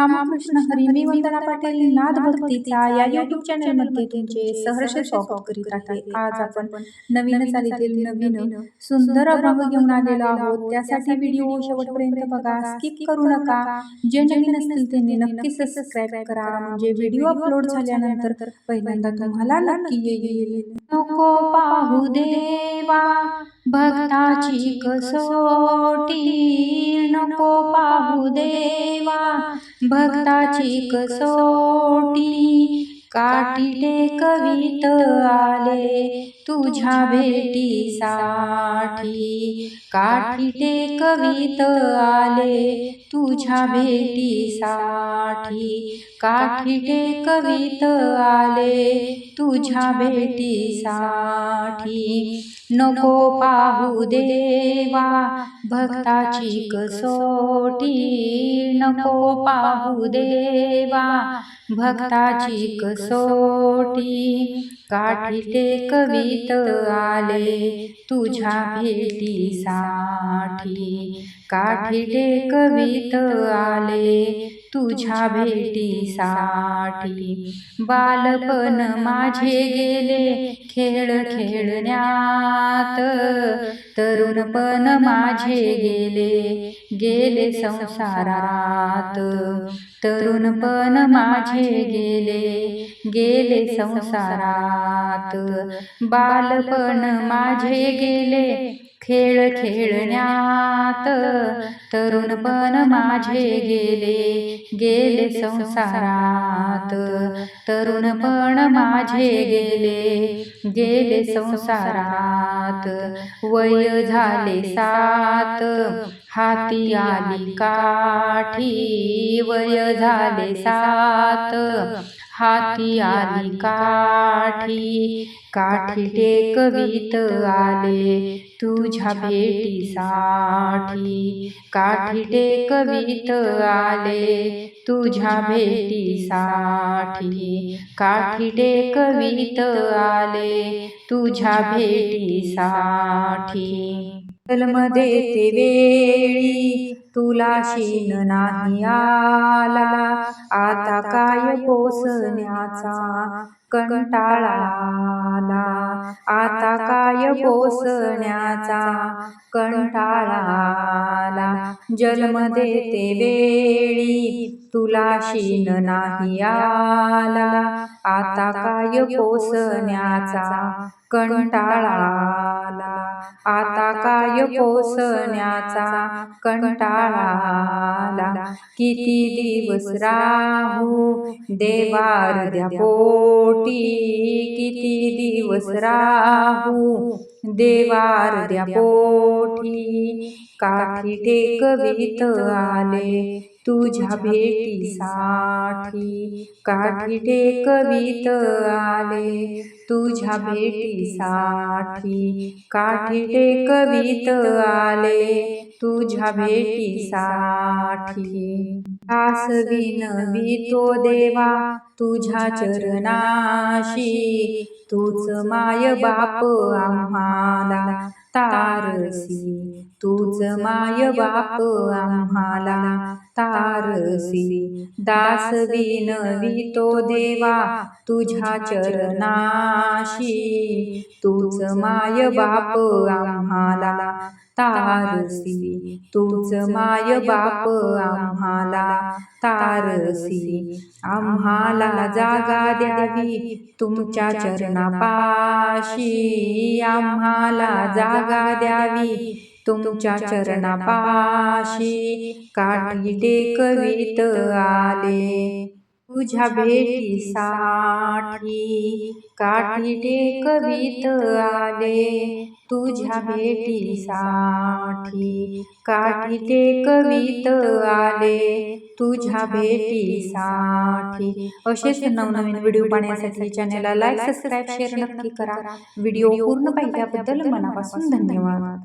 रामकृष्ण हरी मी वंदना पाटील नाद भक्तीचा या युट्यूब चॅनलमध्ये तुमचे सहर्ष स्वागत करीत आहे. आज आपण नवीन चालीतील नवीन सुंदर अभंग घेऊन आलेलो आहोत. त्यासाठी व्हिडिओ शेवटपर्यंत बघा. स्किप करू नका. जे नवीन असतील त्यांनी नक्की सबस्क्राईब करा. म्हणजे व्हिडिओ अपलोड झाल्यानंतर पहिल्यांदा तुम्हाला नक्की येईल. नको पाहू देवा. भक्ताची कसोटी. नको पाहू देवा भक्ताची कसोटी. काटिले कवित आले तुझ्या भेटीसाठी काटिले कवित आले तुझ्या भेटीसाठी काठी कवित आले तुझ्या भेटीसाठी नको पाहू देवा भक्ताची कसोटी. नको पाहू देवा भक्ताची कसोटी काठी टेकवीत आले तुझ्या भेटीसाठी काठी टेकवीत आले तुझ्या भेटीसाठी. बालपण माझे गेले खेळ खेळण्यात तरुणपण माझे गेले गेले संसारात. तरुणपण माझे गेले गेले संसारात. बालपण माझे गेले खेळ खेळण्यात. तरुणपण माझे गेले गेले संसारात. तरुणपण माझे गेले गेले संसारात. वय झाले सात. हाती आली काठी वय झाले सात. हाती आली काठी काठी टेकवीत आले तुझ्या भेटीसाठी. काठी टेकवीत आले तुझ्या भेटीसाठी. काठी टेकवीत आले तुझ्या भेटीसाठी. मध्ये वेळी तुला शीन नाही आला. आता काय पोसण्याचा कंटाळा आला. आता काय पोसण्याचा कंटाळा आला. जलमध्ये ते वेळी तुला शीन नाही आला. आता काय पोसण्याचा कंटाळा आला. आता काय पोसण्याचा कंटाळा आला. किती दिवस राहू? देवार द्या पोटी दिवस राहू देवार द्या पोटी काठी टेकवीत आले तुझ्या भेटीसाठी. काठी टेकवीत आले तुझ्या भेटीसाठी. काठी टेकवीत आले तुझ्या भेटीसाठी दास विनवितो देवा तुझ्या चरणाशी तूच माय बाप आम्हाला तारसी तूच माय बाप आम्हाला तारसी. दास विनवितो देवा तुझ्या चरणाशी तूच माय बाप आम्हाला तारसी तूच माय बाप आम्हाला तारसी. आम्हाला जागा द्यावी तुमच्या चरणापाशी आम्हाला जागा द्यावी. तुमच्या चरणापाशी काठी टेकवीत आले. तुझ्या भेटीसाठी काठी टेकवीत आले. तुझ्या भेटीसाठी काठी टेकवीत आले. तुझ्या भेटीसाठी असेच नवनवीन व्हिडिओ पाहण्यासाठी चॅनलला लाईक सबस्क्राईब शेअर नक्की करा. व्हिडिओ पूर्ण पाहिल्याबद्दल मनापासून धन्यवाद.